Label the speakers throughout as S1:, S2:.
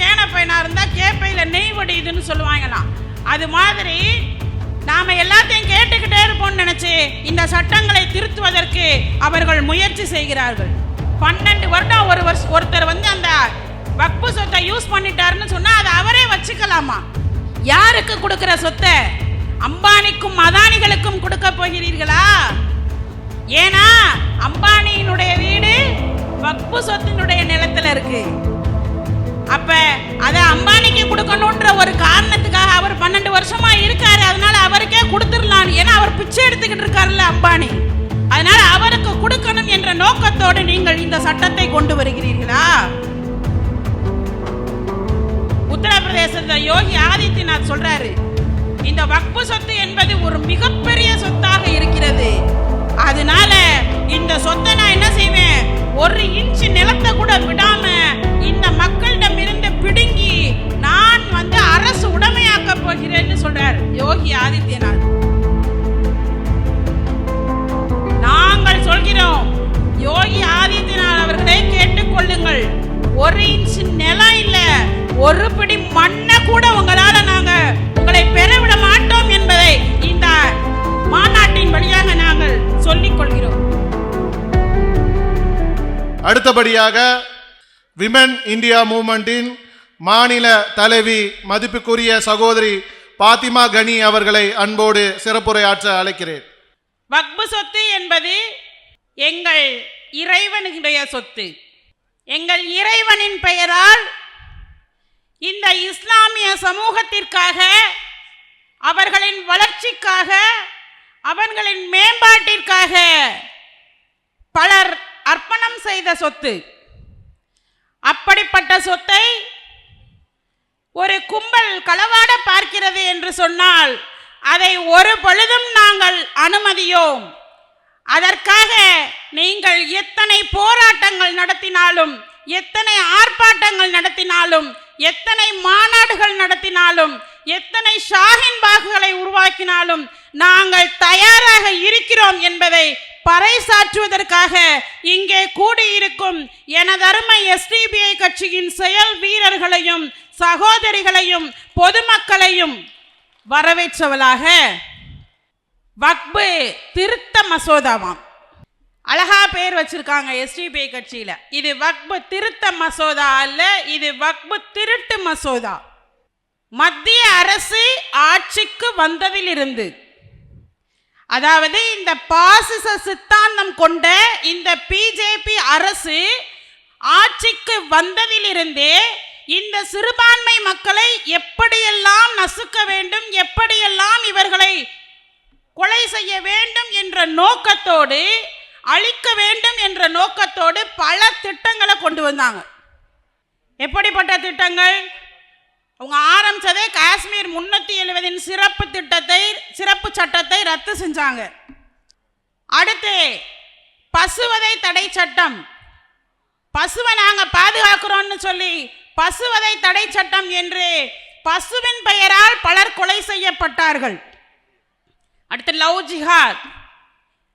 S1: கேன பையனாக இருந்தால் கேப்பையில் நெய் வடியுதுன்னு சொல்லுவாங்களாம். அது மாதிரி நாம் எல்லாத்தையும் கேட்டுக்கிட்டே இருப்போம்னு நினச்சி இந்த சட்டங்களை திருத்துவதற்கு அவர்கள் முயற்சி செய்கிறார்கள். பன்னெண்டு வருடம் ஒரு வருஷம் ஒருத்தர் வந்து அந்த வக்பு சொத்தை யூஸ் பண்ணிட்டாருன்னு சொன்னால் அதை அவரே வச்சுக்கலாமா? யாருக்கு கொடுக்குற சொத்தை? அம்பானிக்கும் அதானிகளுக்கும் கொடுக்க போகிறீர்களா? ஏன்னா அம்பானியினுடைய வீடு வக்பு சொத்தினுடைய நிலத்துல இருக்குது அப்ப அதை அம்பானிக்கு கொடுக்கணும்ன்ற ஒரு காரணத்துக்காக அவர் பன்னெண்டு வருஷமா இருக்காரு. அதனால அவருக்கே கொடுத்துடலாம் ஏன்னா அவர் பிச்சை எடுத்துக்கிட்டு இருக்காருல்ல அம்பானி. அதனால அவருக்கு கொடுக்கணும் என்ற நோக்கத்தோடு நீங்கள் இந்த சட்டத்தை கொண்டு வருகிறீர்களா? உத்தரப்பிரதேசத்துல யோகி ஆதித்யநாத் சொல்றாரு இந்த வக்பு சொத்து என்பது ஒரு மிகப்பெரிய சொத்தாக இருக்கிறது. அதனால இந்த சொத்தை நான் என்ன செய்வேன்? ஒரு இன்ச் நிலத்தை கூட விடாம பிடுங்கி நான் வந்து அரசு உடமையாக்க போகிறேன்னு சொல்றார் யோகி ஆதித்யநாத் நாங்கள் சொல்கிறோம் யோகி ஆதித்யநாத் அவர்களை கேட்டுக்கொள்ளுங்கள் ஒரு இன்ச் நிலம் இல்ல ஒரு பிடி மண்ணை கூட உங்களால நாங்க உங்களை பெறவிட மாட்டோம் என்பதை இந்த மாநாட்டின் வழியாக நாங்கள் சொல்லிக் கொள்கிறோம்.
S2: அடுத்தபடியாக விமன் இந்தியா மூமெண்டின் மாநில தலைவி மதிப்புக்குரிய சகோதரி பாத்திமா கனி அவர்களை அன்போடு சிறப்புரையாற்ற அழைக்கிறேன்.
S1: வக்பு சொத்து என்பது எங்கள் இறைவனுடைய சொத்து. எங்கள் இறைவனின் பெயரால் இந்த இஸ்லாமிய சமூகத்திற்காக அவர்களின் வளர்ச்சிக்காக அவர்களின் மேம்பாட்டிற்காக பலர் அர்ப்பணம் செய்த சொத்து. அப்படிப்பட்ட சொத்தை ஒரு கும்பல் களவாட பார்க்கிறது என்று சொன்னால் அதை ஒரு பொழுதும் நாங்கள் அனுமதியோம். அதற்காக நீங்கள் எத்தனை போராட்டங்கள் நடத்தினாலும் எத்தனை ஆர்ப்பாட்டங்கள் நடத்தினாலும் எத்தனை மாநாடுகள் நடத்தினாலும் எத்தனை ஷாஹின் பாகுகளை உருவாக்கினாலும் நாங்கள் தயாராக இருக்கிறோம் என்பதை பறைசாற்றுவதற்காக இங்கே கூடியிருக்கும் எனதருமை எஸ்டிபிஐ கட்சியின் செயல் வீரர்களையும் சகோதரிகளையும் பொதுமக்களையும் வரவேற்றவளாக வக்பு திருத்த மசோதாவாம் அழகா பேர் வச்சிருக்காங்க எஸ்டிபிஐ கட்சியில. இது வக்பு திருத்த மசோதா அல்ல இது வக்பு திருட்டு மசோதா. மத்திய அரசு ஆட்சிக்கு வந்ததிலிருந்து. அதாவது இந்த பாசிச சித்தாந்தம் கொண்ட இந்த பிஜேபி அரசு ஆட்சிக்கு வந்ததிலிருந்தே இந்த சிறுபான்மை மக்களை எப்படியெல்லாம் நசுக்க வேண்டும் எப்படியெல்லாம் இவர்களை கொலை செய்ய வேண்டும் என்ற நோக்கத்தோடு அழிக்க வேண்டும் என்ற நோக்கத்தோடு பல திட்டங்களை கொண்டு வந்தாங்க. எப்படிப்பட்ட திட்டங்கள்? அவங்க ஆரம்பிச்சதே காஷ்மீர் முன்னூற்றி எழுபதின் சிறப்பு திட்டத்தை சிறப்பு சட்டத்தை ரத்து செஞ்சாங்க. அடுத்து பசுவதை தடை சட்டம். பசுவை நாங்கள் பாதுகாக்கிறோன்னு சொல்லி பசுவதை தடை சட்டம் என்று பசுவின் பெயரால் பலர் கொலை செய்யப்பட்டார்கள். அடுத்து லவ் ஜிஹாத்.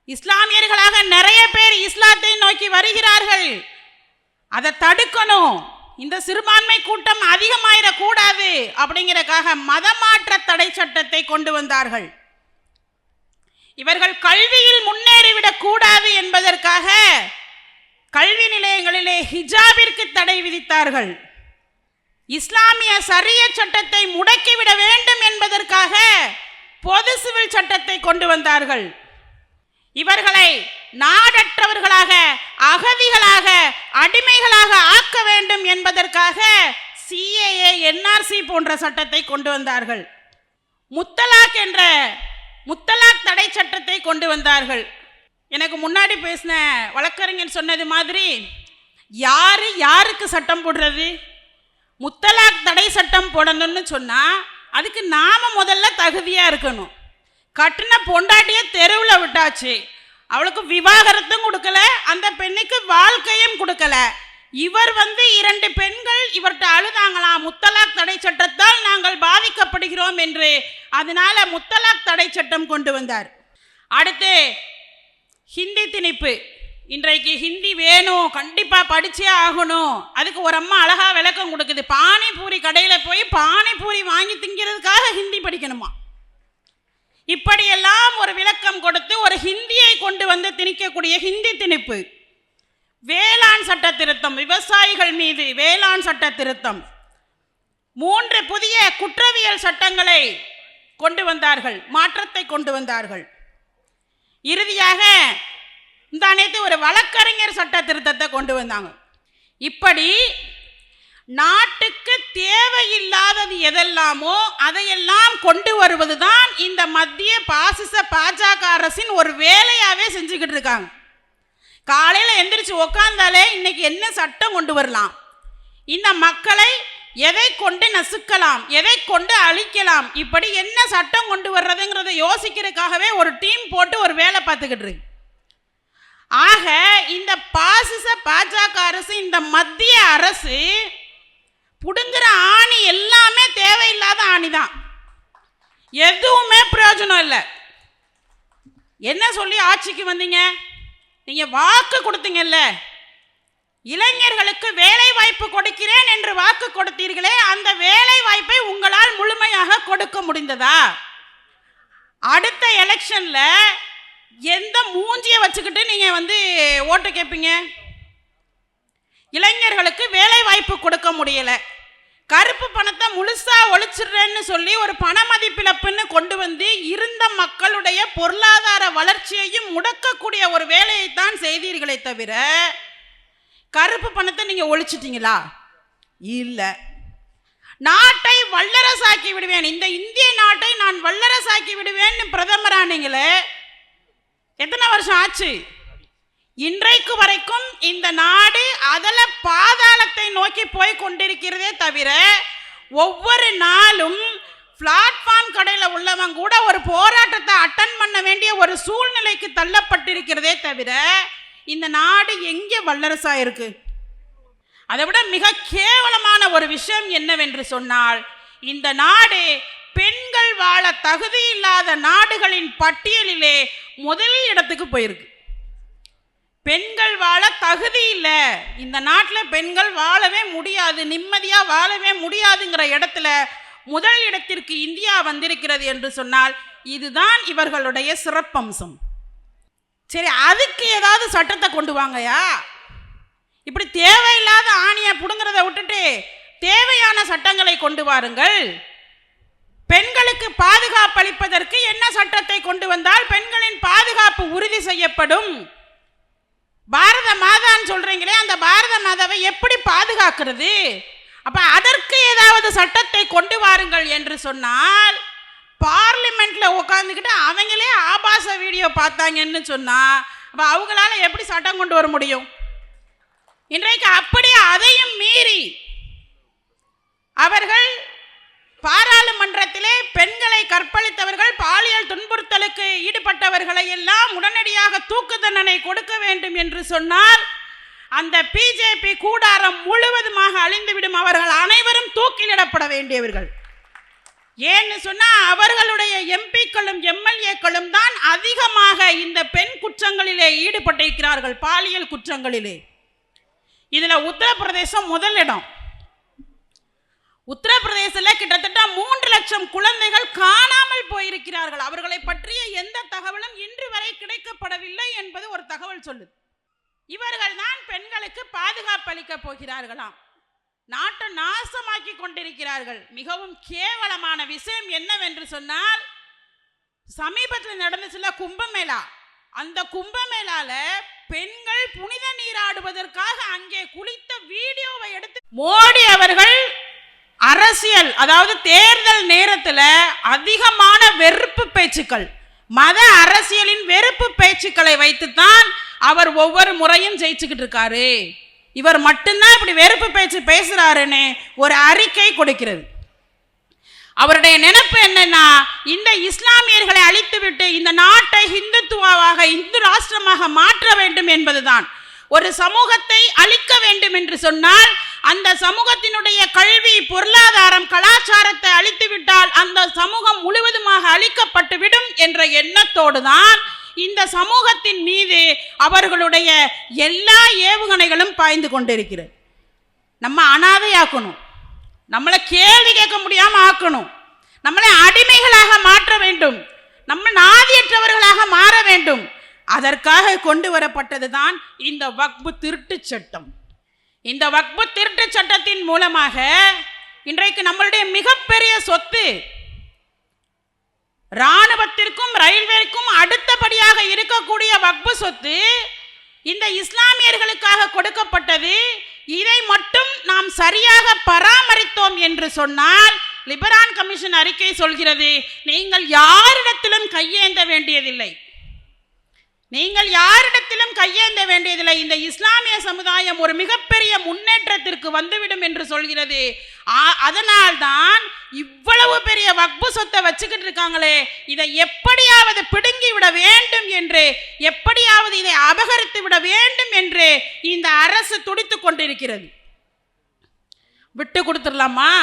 S1: இஸ்லாமியர்களாக நிறைய பேர் இஸ்லாத்தை நோக்கி வருகிறார்கள். அதை தடுக்கணும். இந்த சிறுபான்மை கூட்டம் அதிகமாயிடக்கூடாது அப்படிங்கிறக்காக மதமாற்ற தடை சட்டத்தை கொண்டு வந்தார்கள். இவர்கள் கல்வியில் முன்னேறிவிடக் கூடாது என்பதற்காக கல்வி நிலையங்களிலே ஹிஜாபிற்கு தடை விதித்தார்கள். இஸ்லாமிய சரிய சட்டத்தை முடக்கிவிட வேண்டும் என்பதற்காக பொது சிவில் சட்டத்தை கொண்டு வந்தார்கள். இவர்களை நாடற்றவர்களாக அகதிகளாக அடிமைகளாக ஆக்க வேண்டும் என்பதற்காக சிஏஏ என்ஆர்சி போன்ற சட்டத்தை கொண்டு வந்தார்கள். முத்தலாக் என்ற முத்தலாக் தடை சட்டத்தை கொண்டு வந்தார்கள். எனக்கு முன்னாடி பேசின வழக்கறிஞர் சொன்னது மாதிரி யாரு யாருக்கு சட்டம் போடுறது? முத்தலாக் தடை சட்டம் போடணும்னு சொன்னால் அதுக்கு நாம் முதல்ல தகுதியாக இருக்கணும். கட்டின பொண்டாட்டியை தெருவில் விட்டாச்சு. அவளுக்கு விவாகரத்தும் கொடுக்கல அந்த பெண்ணுக்கு வாழ்க்கையும் கொடுக்கல. இவர் வந்து இரண்டு பெண்கள் இவர்கிட்ட அழுதாங்களாம் முத்தலாக் தடை சட்டத்தால் நாங்கள் பாதிக்கப்படுகிறோம் என்று அதனால முத்தலாக் தடை சட்டம் கொண்டு வந்தார். அடுத்து ஹிந்தி திணிப்பு. இன்றைக்கு ஹிந்தி வேணும் கண்டிப்பாக படிச்சே ஆகணும். அதுக்கு ஒரு அம்மா அழகா விளக்கம் கொடுக்குது. பானிபூரி கடையில் போய் பானிபூரி வாங்கி திங்கிறதுக்காக ஹிந்தி படிக்கணுமா? இப்படியெல்லாம் ஒரு விளக்கம் கொடுத்து ஒரு ஹிந்தியை கொண்டு வந்து திணிக்கக்கூடிய ஹிந்தி திணிப்பு. வேளாண் சட்ட திருத்தம் விவசாயிகள் மீது வேளாண் சட்ட திருத்தம். மூன்று புதிய குற்றவியல் சட்டங்களை கொண்டு வந்தார்கள் மாற்றத்தை கொண்டு வந்தார்கள். இறுதியாக இந்த அனைத்து ஒரு வழக்கறிஞர் சட்ட திருத்தத்தை கொண்டு வந்தாங்க. இப்படி நாட்டுக்கு தேவையில்லாதது எதெல்லாமோ அதையெல்லாம் கொண்டு வருவதுதான் இந்த மத்திய பாசிச பாஜக அரசின் ஒரு வேலையாகவே செஞ்சுக்கிட்டு இருக்காங்க. காலையில் எந்திரிச்சு உக்காந்தாலே இன்னைக்கு என்ன சட்டம் கொண்டு வரலாம்? இந்த மக்களை எதை கொண்டு நசுக்கலாம்? எதை கொண்டு அழிக்கலாம்? இப்படி என்ன சட்டம் கொண்டு வர்றதுங்கிறத யோசிக்கிறதுக்காகவே ஒரு டீம் போட்டு ஒரு வேலை பார்த்துக்கிட்டு இருக்கு. ஆக இந்த பாசிச பாஜக அரசு இந்த மத்திய அரசு பிடுங்குற ஆணி எல்லாமே தேவையில்லாத ஆணி தான் எதுவுமே பிரயோஜனம் இல்லை. என்ன சொல்லி ஆட்சிக்கு வந்தீங்க? நீங்கள் வாக்கு கொடுத்தீங்கல்ல. இளைஞர்களுக்கு வேலை வாய்ப்பு கொடுக்கிறேன் என்று வாக்கு கொடுத்தீர்களே அந்த வேலை வாய்ப்பை உங்களால் முழுமையாக கொடுக்க முடிந்ததா? அடுத்த எலெக்ஷனில் எந்த மூஞ்சியை வச்சுக்கிட்டு நீங்க வந்து ஓட்டு கேட்பீங்க இளைஞர்களுக்கு வேலை வாய்ப்பு கொடுக்க முடியல. கருப்பு பணத்தை முழுசா ஒழிச்சிடுறேன்னு சொல்லி ஒரு பண மதிப்பிழப்புன்னு கொண்டு வந்து இருந்த மக்களுடைய பொருளாதார வளர்ச்சியையும் முடக்கக்கூடிய ஒரு வேலையை தான் செய்தீர்களே தவிர கருப்பு பணத்தை நீங்க ஒழிச்சிட்டீங்களா? இல்லை. நாட்டை வல்லரசாக்கி விடுவேன். இந்த இந்திய நாட்டை நான் வல்லரசாக்கி விடுவேன்னு பிரதமரானீங்களே எத்தனை வருஷம் ஆச்சு? இன்றைக்கு வரைக்கும் இந்த நாடு அதல பாதாளத்தை நோக்கி போய் கொண்டிருக்கிறதே தவிர ஒவ்வொரு நாளும் பிளாட்ஃபார்ம் கடையில் உள்ளவங்க கூட ஒரு போராட்டத்தை அட்டன் பண்ண வேண்டிய ஒரு சூழ்நிலைக்கு தள்ளப்பட்டிருக்கிறதே தவிர இந்த நாடு எங்கே வல்லரசாக இருக்கு? அதை விட மிக கேவலமான ஒரு விஷயம் என்னவென்று சொன்னால் இந்த நாடு பெண்கள் வாழ தகுதி இல்லாத நாடுகளின் பட்டியலிலே முதல் இடத்துக்கு போயிருக்கு. பெண்கள் வாழ தகுதி இல்லை. இந்த நாட்டில் பெண்கள் வாழவே முடியாது நிம்மதியாக வாழவே முடியாதுங்கிற இடத்துல முதல் இடத்திற்கு இந்தியா வந்திருக்கிறது என்று சொன்னால் இதுதான் இவர்களுடைய சிறப்பம்சம். சரி அதுக்கு ஏதாவது சட்டத்தை கொண்டு வாங்கயா? இப்படி தேவையில்லாத ஆணியை புடுங்கிறத விட்டுட்டு தேவையான சட்டங்களை கொண்டு வாருங்கள். பெண்களுக்கு பாதுகாப்பு அளிப்பதற்கு என்ன சட்டத்தை கொண்டு வந்தால் பெண்களின் பாதுகாப்பு உறுதி செய்யப்படும்? பாரத மாதான்னு சொல்றீங்களே அந்த பாரத மாதாவை எப்படி பாதுகாக்கிறது? அப்ப அதற்கு ஏதாவது சட்டத்தை கொண்டு வாருங்கள் என்று சொன்னால் பார்லிமெண்ட்ல உட்காந்துக்கிட்டு அவங்களே ஆபாச வீடியோ பார்த்தாங்கன்னு சொன்னா அப்ப அவங்களால எப்படி சட்டம் கொண்டு வர முடியும்? இன்றைக்கு அப்படியே அதையும் மீறி அவர்கள் பாராளுமன்றத்திலே பெண்களை கற்பழித்தவர்கள் பாலியல் துன்புறுத்தலுக்கு ஈடுபட்டவர்களை எல்லாம் உடனடியாக தூக்கு தண்டனை கொடுக்க வேண்டும் என்று சொன்னால் அந்த பிஜேபி கூடாரம் முழுவதுமாக அழிந்துவிடும். அவர்கள் அனைவரும் தூக்கிலிடப்பட வேண்டியவர்கள். ஏன்னு சொன்னால் அவர்களுடைய எம்பிக்களும் எம்எல்ஏக்களும் தான் அதிகமாக இந்த பெண் குற்றங்களிலே ஈடுபட்டிருக்கிறார்கள் பாலியல் குற்றங்களிலே. இதில் உத்தரப்பிரதேசம் முதலிடம் உத்தரப்பிரதேசத்தில் கிட்டத்தட்ட மூன்று லட்சம் குழந்தைகள் காணாமல் போயிருக்கிறார்கள். அவர்களை பற்றிய எந்த தகவலும் இன்று வரை கிடைக்கப்படவில்லை என்பது ஒரு தகவல் சொல்லுது. இவர்கள் தான் பெண்களுக்கு பாதுகாப்பு அளிக்க போகிறார்களாம். நாட்டை நாசமாக்கி கொண்டிருக்கிறார்கள். மிகவும் கேவலமான விஷயம் என்னவென்று சொன்னால் சமீபத்தில் நடந்துச்சுல கும்பமேளா. அந்த கும்பமேளால பெண்கள் புனித நீராடுவதற்காக அங்கே குளித்த வீடியோவை எடுத்து மோடி அவர்கள் அரசியல் அதாவது தேர்தல் நேரத்தில் அதிகமான வெறுப்பு பேச்சுக்கள் மத அரசியலின் வெறுப்பு பேச்சுக்களை வைத்துத்தான் அவர் ஒவ்வொரு முறையும் ஜெயிச்சுக்கிட்டு இருக்காரு. இவர் மட்டும்தான் இப்படி வெறுப்பு பேச்சு பேசுறாருன்னு ஒரு அறிக்கை கொடுக்கிறது. அவருடைய நினைப்பு என்னன்னா இந்த இஸ்லாமியர்களை அழித்துவிட்டு இந்த நாட்டை ஹிந்துத்துவாவாக இந்து ராஷ்டிரமாக மாற்ற வேண்டும் என்பதுதான். ஒரு சமூகத்தை அழிக்க வேண்டும் என்று சொன்னால் அந்த சமூகத்தினுடைய கல்வி பொருளாதாரம் கலாச்சாரத்தை அழித்துவிட்டால் அந்த சமூகம் முழுவதுமாக அழிக்கப்பட்டுவிடும் என்ற எண்ணத்தோடு தான் இந்த சமூகத்தின் மீது அவர்களுடைய எல்லா ஏவுகணைகளும் பாய்ந்து கொண்டிருக்கிறது. நம்ம அனாதையாக்கணும். நம்மளை கேள்வி கேட்க முடியாமல் ஆக்கணும். நம்மளை அடிமைகளாக மாற்ற வேண்டும். நம்ம நாதியற்றவர்களாக மாற வேண்டும். அதற்காக கொண்டு வரப்பட்டது தான் இந்த வக்பு திருட்டு சட்டம். இந்த வக்பு திருட்டு சட்டத்தின் மூலமாக இன்றைக்கு நம்மளுடைய மிகப்பெரிய சொத்து ராணுவத்திற்கும் ரயில்வேக்கும் அடுத்தபடியாக இருக்கக்கூடிய வக்பு சொத்து இந்த இஸ்லாமியர்களுக்காக கொடுக்கப்பட்டது. இதை மட்டும் நாம் சரியாக பராமரித்தோம் என்று சொன்னால் லிபரான் கமிஷன் அறிக்கை சொல்கிறது. நீங்கள் யாரிடத்திலும் கையேந்த வேண்டியதில்லை. நீங்கள் யாரிடத்திலும் கையேந்த வேண்டியதில்லை. இந்த இஸ்லாமிய சமுதாயம் ஒரு மிகப்பெரிய முன்னேற்றத்திற்கு வந்துவிடும் என்று சொல்கிறது. ஆ- அதனால்தான் இவ்வளவு பெரிய வக்பு சொத்தை வச்சுக்கிட்டு இருக்காங்களே இதை எப்படியாவது பிடுங்கி விட வேண்டும் என்று எப்படியாவது இதை அபகரித்து விட வேண்டும் என்று இந்த அரசு துடித்து கொண்டிருக்கிறது. விட்டு கொடுத்துடலாமா?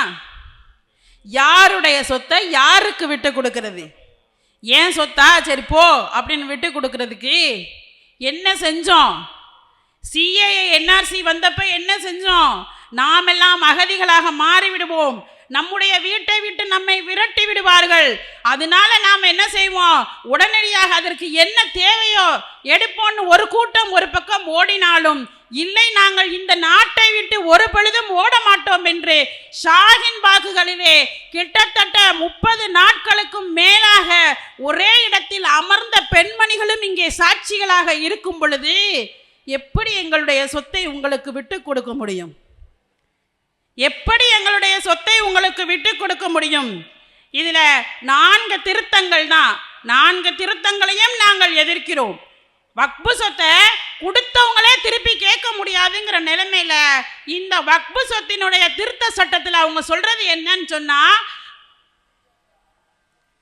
S1: யாருடைய சொத்தை யாருக்கு விட்டு கொடுக்கிறது? ஏன் சொத்தா? சரி போ அப்படின்னு விட்டு கொடுக்கறதுக்கு என்ன செஞ்சோம்? சிஏஏ என்ஆர்சி வந்தப்ப என்ன செஞ்சோம்? நாமெல்லாம் அகதிகளாக மாறிவிடுவோம். நம்முடைய வீட்டை விட்டு நம்மை விரட்டி விடுவார்கள். அதனால நாம் என்ன செய்வோம்? உடனடியாக அதற்கு என்ன தேவையோ எடுப்போம்னு ஒரு கூட்டம் ஒரு பக்கம் ஓடினாலும் இல்லை நாங்கள் இந்த நாட்டை விட்டு ஒரு பொழுதும் ஓட மாட்டோம் என்று ஷாஹின் பாகுகளிலே கிட்டத்தட்ட முப்பது நாட்களுக்கும் மேலாக ஒரே இடத்தில் அமர்ந்த பெண்மணிகளும் இங்கே சாட்சிகளாக இருக்கும் பொழுது எப்படி எங்களுடைய சொத்தை உங்களுக்கு விட்டு கொடுக்க முடியும்? எப்படி எங்களுடைய சொத்தை உங்களுக்கு விட்டு கொடுக்க முடியும்? இதில் நான்கு திருத்தங்கள் தான் நான்கு திருத்தங்களையும் நாங்கள் எதிர்க்கிறோம். வக்பு சொத்தை கொடுத்தவங்களே திருப்பி கேட்க முடியாதுங்கிற நிலைமையில இந்த வக்பு சொத்தினுடைய திருத்த சட்டத்தில் அவங்க சொல்றது என்னன்னு சொன்னா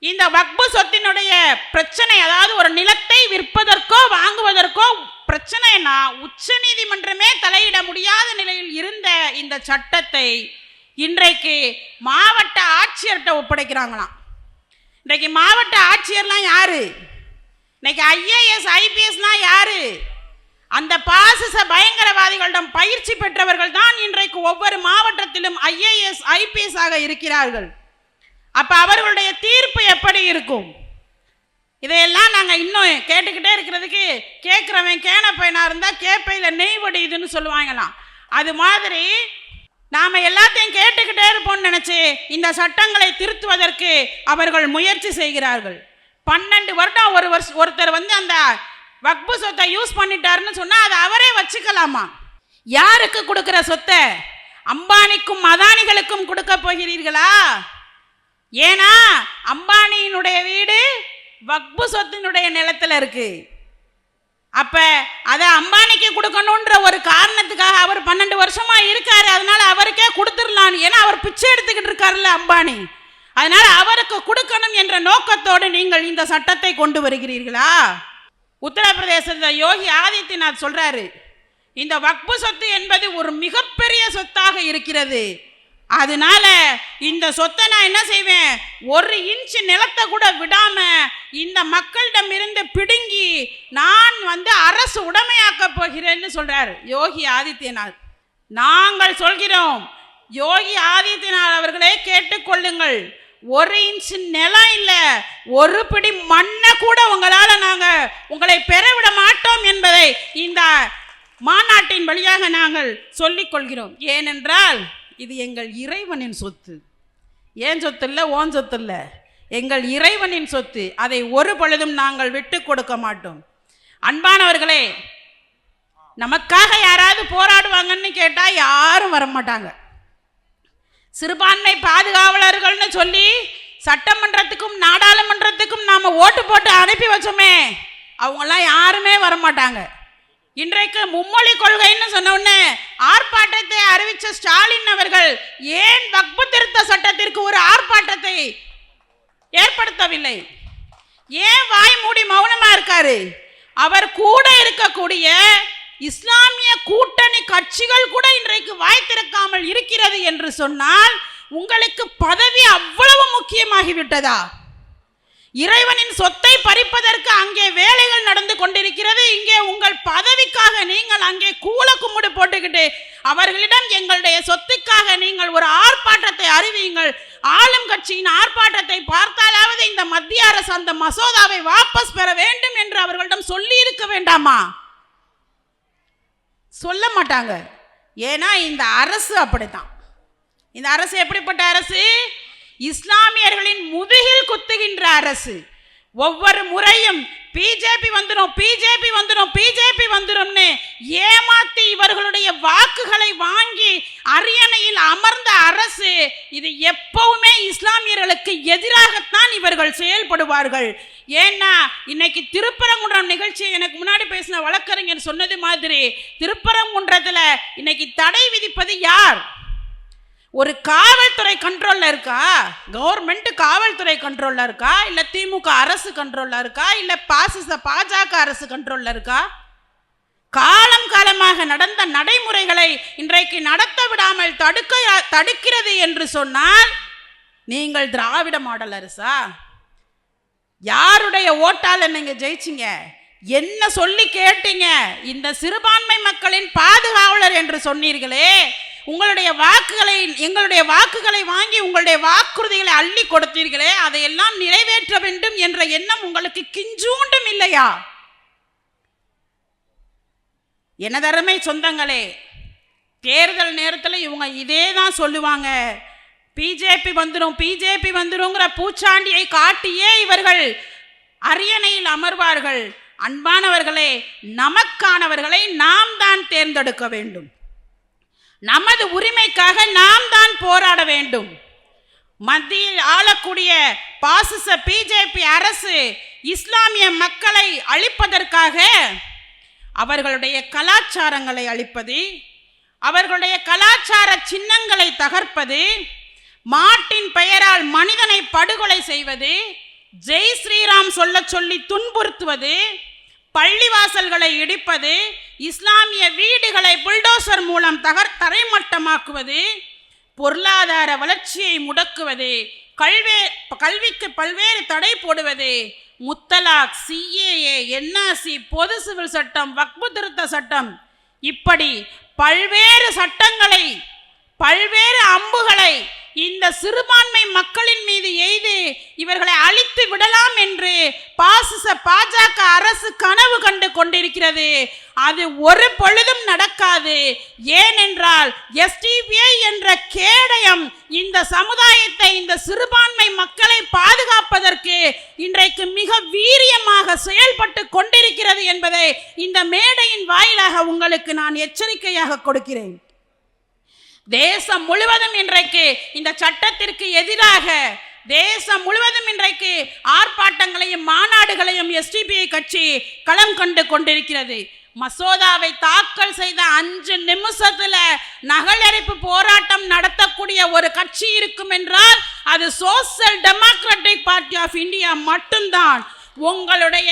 S1: இந்த வக்பு சொத்தினுடைய பிரச்சனை அதாவது ஒரு நிலத்தை விற்பதற்கோ வாங்குவதற்கோ பிரச்சனைனா உச்ச நீதிமன்றமே தலையிட முடியாத நிலையில் இருந்த இந்த சட்டத்தை இன்றைக்கு மாவட்ட ஆட்சியர்கிட்ட ஒப்படைக்கிறாங்களாம். இன்றைக்கு மாவட்ட ஆட்சியர்லாம் யாரு? இன்னைக்கு ஐஏஎஸ் ஐபிஎஸ்லாம் யாரு? அந்த பாசிச பயங்கரவாதிகளிடம் பயிற்சி பெற்றவர்கள் தான் இன்றைக்கு ஒவ்வொரு மாவட்டத்திலும் ஐஏஎஸ் ஐபிஎஸ் ஆக இருக்கிறார்கள். அப்ப அவர்களுடைய தீர்ப்பு எப்படி இருக்கும்? இதையெல்லாம் நாங்கள் இன்னும் கேட்டுக்கிட்டே இருக்கிறதுக்கு கேட்குறவன் கேன பையனாக இருந்தால் கேப்பையில் நெய் வடியுதுன்னு சொல்லுவாங்களாம். அது மாதிரி நாம் எல்லாத்தையும் கேட்டுக்கிட்டே இருப்போம்னு நினச்சி இந்த சட்டங்களை திருத்துவதற்கு அவர்கள் முயற்சி செய்கிறார்கள். பன்னெண்டு வருடம் ஒரு வருஷம் ஒருத்தர் வந்து அந்த வக்பு சொத்தை யூஸ் பண்ணிட்டாருன்னு சொன்னால் அதை அவரே வச்சுக்கலாமா? யாருக்கு கொடுக்குற சொத்தை? அம்பானிக்கும் அதானிகளுக்கும் கொடுக்க போகிறீர்களா? ஏன்னா அம்பானியினுடைய வீடு வக்பு சொத்தினுடைய நிலத்தில் இருக்கு. அப்ப அதை அம்பானிக்கு கொடுக்கணுன்ற ஒரு காரணத்துக்காக அவர் பன்னெண்டு வருஷமா இருக்காரு. அதனால அவருக்கே கொடுத்துடலாம். ஏன்னா அவர் பிச்சை எடுத்துக்கிட்டு இருக்காருல்ல அம்பானி. அதனால அவருக்கு கொடுக்கணும் என்ற நோக்கத்தோடு நீங்கள் இந்த சட்டத்தை கொண்டு வருகிறீர்களா? உத்தரப்பிரதேசத்தில் யோகி ஆதித்யநாத் சொல்கிறாரு இந்த வக்பு சொத்து என்பது ஒரு மிகப்பெரிய சொத்தாக இருக்கிறது. அதனால இந்த சொத்தை நான் என்ன செய்வேன்? ஒரு இன்ச் நிலத்தை கூட விடாம இந்த மக்களிடம் இருந்து பிடுங்கி நான் வந்து அரசு உடமையாக்க போகிறேன்னு சொல்றாரு யோகி ஆதித்யநாத். நாங்கள் சொல்கிறோம் யோகி ஆதித்யநாத் அவர்களே கேட்டுக்கொள்ளுங்கள் ஒரு இன்ச் நிலம் இல்லை. ஒரு பிடி மண்ணை கூட உங்களால் நாங்கள் உங்களை பெறவிட மாட்டோம் என்பதை இந்த மாநாட்டின் வழியாக நாங்கள் சொல்லிக் கொள்கிறோம். ஏனென்றால் இது எங்கள் இறைவனின் சொத்து. ஏன் சொத்து இல்லை? ஓன் சொத்து இல்லை. எங்கள் இறைவனின் சொத்து. அதை ஒரு பொழுதும் நாங்கள் விட்டு கொடுக்க மாட்டோம். அன்பானவர்களே நமக்காக யாராவது போராடுவாங்கன்னு கேட்டால் யாரும் வரமாட்டாங்க. சிறுபான்மை பாதுகாவலர்கள்னு சொல்லி சட்டமன்றத்துக்கும் நாடாளுமன்றத்துக்கும் நாம் ஓட்டு போட்டு அனுப்பி வச்சோமே அவங்கெல்லாம் யாருமே வரமாட்டாங்க. இன்றைக்கு மும்மொழி கொள்கைன்னு சொன்ன ஆர்ப்பாட்டத்தை அறிவித்த ஸ்டாலின் அவர்கள் ஏன் வக்பு திருத்த சட்டத்திற்கு ஒரு ஆர்ப்பாட்டத்தை ஏற்படுத்தவில்லை? ஏன் வாய் மூடி மௌனமா இருக்காரு? அவர் கூட இருக்கக்கூடிய இஸ்லாமிய கூட்டணி கட்சிகள் கூட இன்றைக்கு வாய் திறக்காமல் இருக்கிறது என்று சொன்னால் உங்களுக்கு பதவி அவ்வளவு முக்கியமாகி விட்டதா இறைவனின் சொத்தை பறிப்பதற்கு அங்கே வேலைகள் நடந்து கொண்டிருக்கிறது. இங்கே உங்கள் பதவிக்காக நீங்கள் அங்கே கூல கும்முடு போட்டுக்கிட்டு அவர்களிடம் எங்களுடைய சொத்துக்காக நீங்கள் ஒரு ஆர்ப்பாட்டத்தை அறிவியுங்கள். ஆளும் கட்சியின் ஆர்ப்பாட்டத்தை பார்த்தாலாவது இந்த மத்திய அரசு அந்த மசோதாவை வாபஸ் பெற வேண்டும் என்று அவர்களிடம் சொல்லி இருக்க வேண்டாமா? சொல்ல மாட்டாங்க ஏன்னா இந்த அரசு அப்படித்தான். இந்த அரசு எப்படிப்பட்ட அரசு? இஸ்லாமியர்களின் முதுகில் குத்துகின்ற அரசு. ஒவ்வொரு முறையும் பிஜேபி வந்துடும் பிஜேபி வந்துடும் பிஜேபி வந்துடும்னு ஏமாத்தி இவர்களுடைய வாக்குகளை வாங்கி அரியணையில் அமர்ந்த அரசு இது எப்பவுமே இஸ்லாமியர்களுக்கு எதிராகத்தான் இவர்கள் செயல்படுவார்கள். ஏன்னா இன்னைக்கு திருப்பரங்குன்றம் நிகழ்ச்சி எனக்கு முன்னாடி பேசின வழக்கறிஞர் சொன்னது மாதிரி திருப்பரங்குன்றத்தில் இன்னைக்கு தடை விதிப்பது யார்? ஒரு காவல்துறை கண்ட்ரோலில் இருக்கா? கவர்மெண்ட் காவல்துறை கண்ட்ரோலில் இருக்கா? இல்லை திமுக அரசு கண்ட்ரோலில் இருக்கா? இல்லை பாசிச பாஜக அரசு கண்ட்ரோலில் இருக்கா? காலம் காலமாக நடந்த நடைமுறைகளை இன்றைக்கு நடத்த விடாமல் தடுக்க தடுக்கிறது என்று சொன்னால் நீங்கள் திராவிட மாடல் அரசா? யாருடைய ஓட்டால நீங்க ஜெயிச்சிங்க? என்ன சொல்லி கேட்டீங்க? இந்த சிறுபான்மை மக்களின் பாதுகாவலர் என்று சொன்னீர்களே. உங்களுடைய வாக்குகளை எங்களுடைய வாக்குகளை வாங்கி உங்களுடைய வாக்குறுதிகளை அள்ளி கொடுத்தீர்களே அதையெல்லாம் நிறைவேற்ற வேண்டும் என்ற எண்ணம் உங்களுக்கு கிஞ்சூண்டும் இல்லையா? எனதருமை சொந்தங்களே தேர்தல் நேரத்தில் இவங்க இதே தான் சொல்லுவாங்க. பிஜேபி வந்துடும் பிஜேபி வந்துருங்கிற பூச்சாண்டியை காட்டியே இவர்கள் அரியணையில் அமர்வார்கள். அன்பானவர்களே நமக்கானவர்களை நாம் தான் தேர்ந்தெடுக்க வேண்டும். நமது உரிமைக்காக நாம் தான் போராட வேண்டும். மத்தியில் ஆளக்கூடிய பாசிச பிஜேபி அரசு இஸ்லாமிய மக்களை அழிப்பதற்காக அவர்களுடைய கலாச்சாரங்களை அழிப்பது அவர்களுடைய கலாச்சார சின்னங்களை தகர்ப்பது மாட்டின் பெயரால் மனிதனை படுகொலை செய்வது ஜெய் ஸ்ரீராம் சொல்ல சொல்லி துன்புறுத்துவது பள்ளிவாசல்களை இடிப்பது இஸ்லாமிய வீடுகளை புல்டோசர் மூலம் தகர் தரைமட்டமாக்குவது பொருளாதார வளர்ச்சியை முடக்குவது கல்வே கல்விக்கு பல்வேறு தடை போடுவது முத்தலாக் சிஏஏ என்ஆர்சி பொது சிவில் சட்டம் வக்பு திருத்த சட்டம். இப்படி பல்வேறு சட்டங்களை பல்வேறு அம்புகளை இந்த சிறுபான்மை மக்களின் மீது எய்து இவர்களை அழித்து விடலாம் என்று பாசிச பாஜக அரசு கனவு கண்டு கொண்டிருக்கிறது. அது ஒரு பொழுதும் நடக்காது. ஏனென்றால் எஸ்டிபிஐ என்ற கேடயம் இந்த சமுதாயத்தை இந்த சிறுபான்மை மக்களை பாதுகாப்பதற்கு இன்றைக்கு மிக வீரியமாக செயல்பட்டு கொண்டிருக்கிறது என்பதை இந்த மேடையின் வாயிலாக உங்களுக்கு நான் எச்சரிக்கையாக கொடுக்கிறேன். தேசம் முழுவதும் இன்றைக்கு இந்த சட்டத்திற்கு எதிராக தேசம் முழுவதும் இன்றைக்கு ஆர்ப்பாட்டங்களையும் மாநாடுகளையும் எஸ்டிபிஐ கட்சி களம் கண்டு கொண்டிருக்கிறது. மசோதாவை தாக்கல் செய்த அஞ்சு நிமிஷத்துல நகலரிப்பு போராட்டம் நடத்தக்கூடிய ஒரு கட்சி இருக்கும் என்றால் அது social democratic party of India மட்டும்தான். உங்களுடைய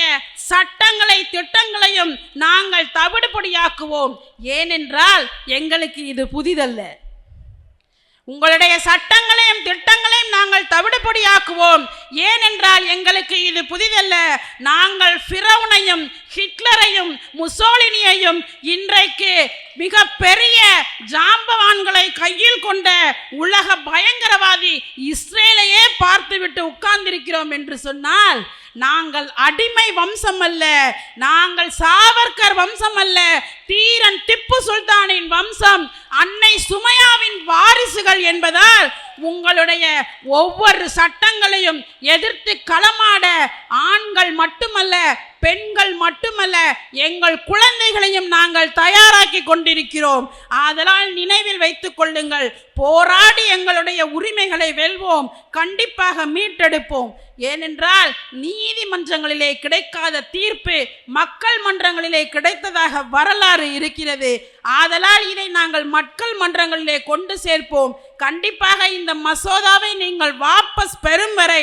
S1: சட்டங்களை திட்டங்களையும் நாங்கள் தவிடுபடியாக்குவோம். ஏனென்றால் எங்களுக்கு இது புதிதல்ல. உங்களுடைய சட்டங்களையும் திட்டங்களையும் நாங்கள் தவிடுபடியாக்குவோம். ஏனென்றால் எங்களுக்கு இது புதிதல்ல. நாங்கள் ஃபிரௌனையும் ஹிட்லரையும் முசோலினியையும் இன்றைக்கு மிக பெரிய ஜாம்பவான்களை கையில் கொண்ட உலக பயங்கரவாதி இஸ்ரேலையே பார்த்துவிட்டு உட்கார்ந்திருக்கிறோம் என்று சொன்னால் நாங்கள் அடிமை வம்சம் அல்ல. நாங்கள் சாவர்கர் வம்சம் அல்ல. தீரன் திப்பு சுல்தானின் வம்சம். அன்னை சுமையாவின் வாரிசுகள் என்பதால் உங்களுடைய ஒவ்வொரு சட்டங்களையும் எதிர்த்து களமாட ஆண்கள் மட்டுமல்ல பெண்கள் மட்டுமல்ல எங்கள் குழந்தைகளையும் நாங்கள் தயாராக்கி கொண்டிருக்கிறோம். ஆதலால் நினைவில் வைத்துக் கொள்ளுங்கள் போராடி எங்களுடைய உரிமைகளை வெல்வோம் கண்டிப்பாக மீட்டெடுப்போம். ஏனென்றால் நீதிமன்றங்களிலே கிடைக்காத தீர்ப்பு மக்கள் மன்றங்களிலே கிடைத்ததாக வரலாறு இருக்கிறது. ஆதலால் இதை நாங்கள் மக்கள் மன்றங்களிலே கொண்டு சேர்ப்போம் கண்டிப்பாக இந்த மசோதாவை நீங்கள் வாபஸ் பெறும் வரை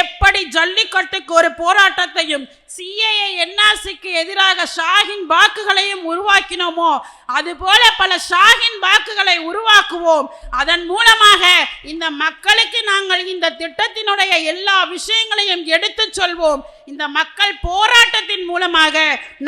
S1: எப்படி ஜல்லிக்கட்டுக்கு ஒரு போராட்டத்தையும் சிஏஏ என்ஆர்சிக்கு எதிராக ஷாஹின் வாக்குகளையும் உருவாக்கினோமோ அதுபோல பல ஷாஹின் வாக்குகளை உருவாக்குவோம். அதன் மூலமாக இந்த மக்களுக்கு நாங்கள் இந்த திட்டத்தினுடைய எல்லா விஷயங்களையும் எடுத்துச் சொல்வோம். இந்த மக்கள் போராட்டத்தின் மூலமாக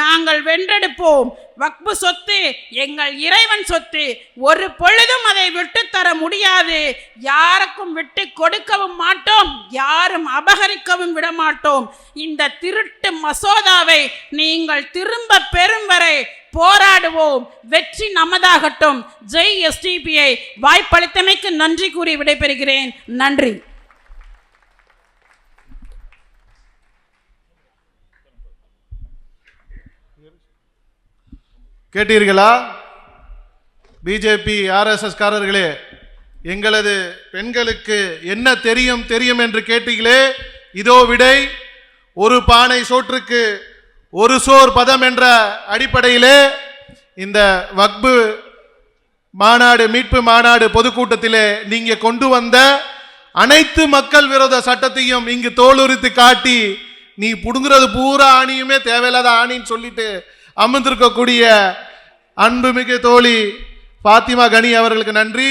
S1: நாங்கள் வென்றெடுப்போம். வக்பு சொத்து எங்கள் இறைவன் சொத்து ஒரு பொழுதும் அதை விட்டுத்தர தர முடியாது. யாருக்கும் விட்டு கொடுக்கவும் மாட்டோம். யாரும் அபகரிக்கவும் விட மாட்டோம். இந்த திருட்டு மசோதாவை நீங்கள் திரும்ப பெறும் வரை போராடுவோம். வெற்றி நமதாகட்டும். ஜெய் எஸ்டிபிஐ வாய்ப்பளித்தமைக்கு நன்றி கூறி விடைபெறுகிறேன். நன்றி.
S2: கேட்டீர்களா? பிஜேபி ஆர்எஸ்எஸ் காரர்களே எங்களது பெண்களுக்கு என்ன தெரியும் தெரியும் என்று கேட்டீங்களே இதோ விடை. ஒரு பானை சோற்றுக்கு ஒரு சோர் பதம் என்ற அடிப்படையிலே இந்த வக்பு மாநாடு மீட்பு மாநாடு பொதுக்கூட்டத்திலே நீங்க கொண்டு வந்த அனைத்து மக்கள் விரோத சட்டத்தையும் இங்கு தோலுரித்து காட்டி நீ புடுங்குறது பூரா ஆணியுமே தேவையில்லாத ஆணின்னு சொல்லிட்டு அமர்ந்திருக்கக்கூடிய அன்புமிகு தோழி பாத்திமா கனி அவர்களுக்கு நன்றி.